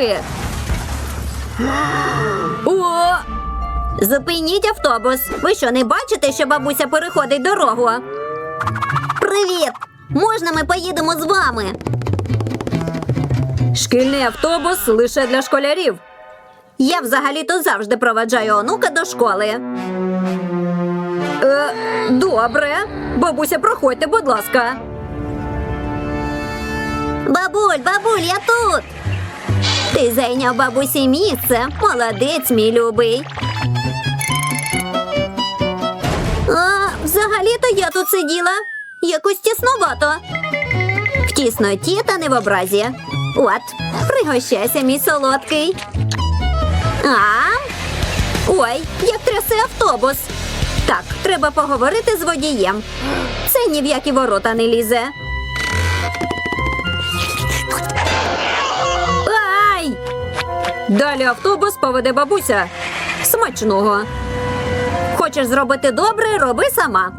дороги. О! Зупиніть автобус. Ви що, не бачите, що бабуся переходить дорогу? Привіт! Можна ми поїдемо з вами? Шкільний автобус лише для школярів. Я взагалі-то завжди проведжаю онука до школи. Е, добре. Бабуся, проходьте, будь ласка. Бабуль, бабуль, я тут. Ти зайняв бабусі місце. Молодець, мій любий. А, взагалі-то я тут сиділа. Якось тіснувато. В тісноті та не в образі. От, пригощайся, мій солодкий. А? Ой, як трясе автобус. Так, треба поговорити з водієм. Це ні в які ворота не лізе. Далі автобус поведе бабуся. Смачного. Хочеш зробити добре, роби сама.